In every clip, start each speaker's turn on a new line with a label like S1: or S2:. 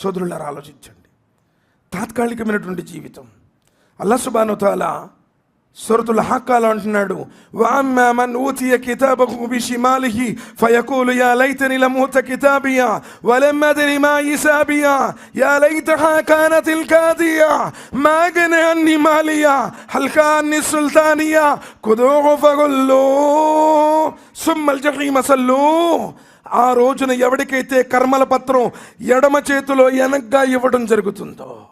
S1: సోదరులారా ఆలోచించండి. తాత్కాలికమైనటువంటి జీవితం. అల్లా సుబాను తాలా సురతుల హక్కాలు అంటున్నాడు వామ్మా మన్ ఊతియ కితాబహు బిషిమాలిహి ఫయకూలు యా లైతని లమూత కితాబియా వలమ్ అద్రి మా హిసాబియా యా లైతహా కానతిల్ కాదియా మా గన అన్ని మాలియా హల్కా అన్ని సుల్తానియా కుదూహు ఫగుల్లు సుమ్మల్ ఆ రోజున ఎవరికైతే కర్మల పత్రం ఎడమ చేతిలో వెనగ్గా ఇవ్వడం జరుగుతుందో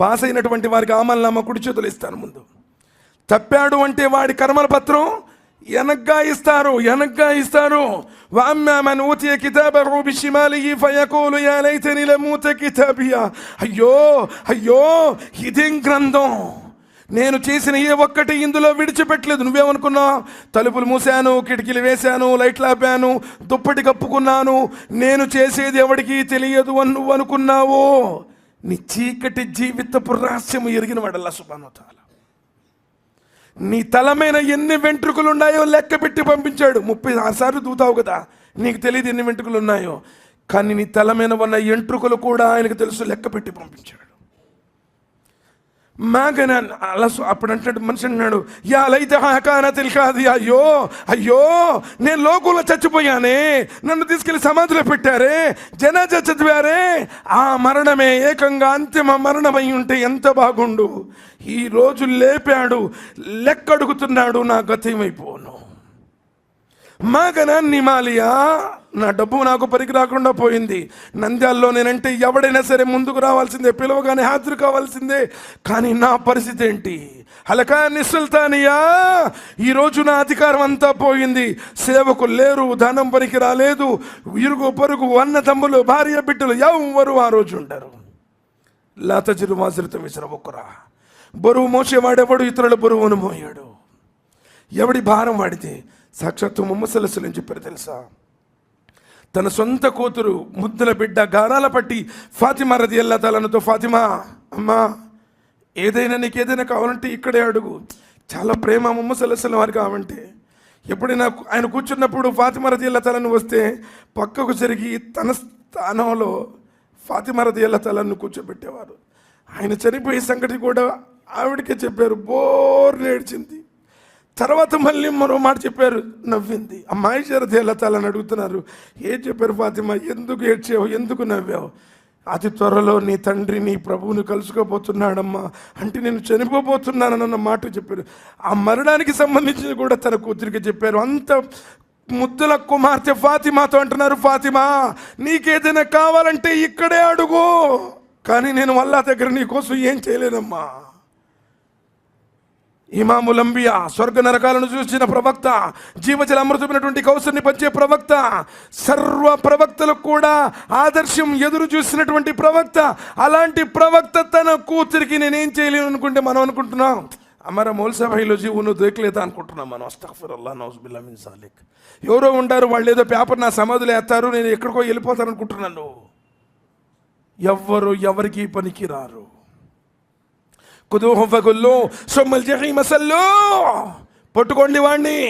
S1: పాస్ అయినటువంటి వారికి ఆమల్నామ కుడి చేతులు ఇస్తాను ముందు. తప్పాడు అంటే వాడి కర్మల పత్రం వెనగ్గా ఇస్తారు వెనగ్గా ఇస్తారు. వామ్మా మన ఊతియ కితాబహు బిషిమాలిహి ఫయకూలు యా లైతని లమూత కితాబియా అయ్యో అయ్యో ఇదేం గ్రంథం? నేను చేసిన ఏ ఒక్కటి ఇందులో విడిచిపెట్టలేదు. నువ్వేమనుకున్నావు? తలుపులు మూసాను కిటికీలు వేశాను లైట్లు ఆపాను దుప్పటి కప్పుకున్నాను. నేను చేసేది ఎవడికి తెలియదు అని నువ్వు అనుకున్నావో? నీ చీకటి జీవితపు రహస్యం ఎరిగిన వాడల్లా సుబానోతాల నీ తల మీద ఎన్ని వెంట్రుకలు ఉన్నాయో లెక్క పెట్టి పంపించాడు. ముప్పై ఆరు సార్లు దూతావు కదా. నీకు తెలియదు ఎన్ని వెంట్రుకలు ఉన్నాయో కానీ నీ తల మీద ఉన్న ఎంట్రుకలు కూడా ఆయనకు తెలుసు లెక్క పెట్టి పంపించాడు. మాగన అలా అప్పుడు అంటాడు మనిషి అన్నాడు యా లైతే హాకాన తెలికాది అయ్యో అయ్యో నేను లోకంలో చచ్చిపోయానే నన్ను తీసుకెళ్ళి సమాధిలో పెట్టారే జనాజా చదివారే ఆ మరణమే ఏకంగా అంతిమ మరణమై ఉంటే ఎంత బాగుండు. ఈ రోజు లేపాడు లెక్కడుగుతున్నాడు నా గతేమైపోను. మా గణాన్ని నిమాలియా నా డబ్బు నాకు పనికి రాకుండా పోయింది. నంద్యాల్లో నేనంటే ఎవడైనా సరే ముందుకు రావాల్సిందే పిలవగానే హాజరు కావాల్సిందే. కానీ నా పరిస్థితి ఏంటి? హలకా నిసుల్తానియా ఈరోజు నా అధికారం అంతా పోయింది. సేవకు లేరు ధనం పనికి రాలేదు. ఇరుగు పొరుగు అన్న తమ్ములు భార్య బిడ్డలు ఎవరు ఆ రోజు ఉండరు. లాతజిరు మాసిరితం విసిర ఒక్కరా బరువు మోసేవాడెవడు? ఇతరుల బరువును మోయాడు. ఎవడి భారం వాడితే సాక్షాత్తు ముమ్మసలసులు అని చెప్పారు తెలుసా? తన సొంత కూతురు ముద్దుల బిడ్డ గారాల పట్టి ఫాతిమా రది అల్లా తలనతో ఫాతిమా అమ్మా ఏదైనా నీకు ఏదైనా కావాలంటే ఇక్కడే అడుగు. చాలా ప్రేమ ముమ్మసలస్సుల వారికి కావంటే. ఎప్పుడైనా ఆయన కూర్చున్నప్పుడు ఫాతిమా రది అల్లా తలను వస్తే పక్కకు జరిగి తన స్థానంలో ఫాతిమా రది అల్లా తలను కూర్చోబెట్టేవారు. ఆయన చనిపోయే సంగతి కూడా ఆవిడకే చెప్పారు. బోర్ నేడ్చింది తర్వాత మళ్ళీ మరో మాట చెప్పారు నవ్వింది. అమ్మాయి శరది ఎలా తలని అడుగుతున్నారు ఏం చెప్పారు ఫాతిమా? ఎందుకు ఏడ్చావు? ఎందుకు నవ్వావు? అతి త్వరలో నీ తండ్రి నీ ప్రభువుని కలుసుకోబోతున్నాడమ్మా. అంటే నేను చనిపోబోతున్నానన్న మాట చెప్పారు. ఆ మరణానికి సంబంధించి కూడా తన కూతురికి చెప్పారు. అంత ముద్దుల కుమార్తె ఫాతిమాతో అంటున్నారు ఫాతిమా నీకేదైనా కావాలంటే ఇక్కడే అడుగు. కానీ నేను వల్లా దగ్గర నీకోసం ఏం చేయలేనమ్మా. ఇమాములంబియా స్వర్గ నరకాలను చూసిన ప్రవక్త జీవజల అమృతమైనటువంటి కౌసర్ని పంచే ప్రవక్త సర్వ ప్రవక్తలకు కూడా ఆదర్శం ఎదురు చూసినటువంటి ప్రవక్త. అలాంటి ప్రవక్త తన కూతురికి నేనేం చేయలేను అనుకుంటే మనం అనుకుంటున్నాం. అమర మౌల్సా భాయిలో జీవును అనుకుంటున్నాం మనం. అస్తఫర్ అల్లా నౌజ్బిల్లా మిన్ సాలిక్. ఎవరో ఉంటారు వాళ్ళు ఏదో పేపర్ నా సమాధులు వేస్తారు నేను ఎక్కడికో వెళ్ళిపోతాను అనుకుంటున్నాను. ఎవ్వరు ఎవరికి పనికి రారు కుదూహం ఫగుల్లో సొమ్మల్ జహీమ సల్లో పట్టుకోండి వాణ్ణి.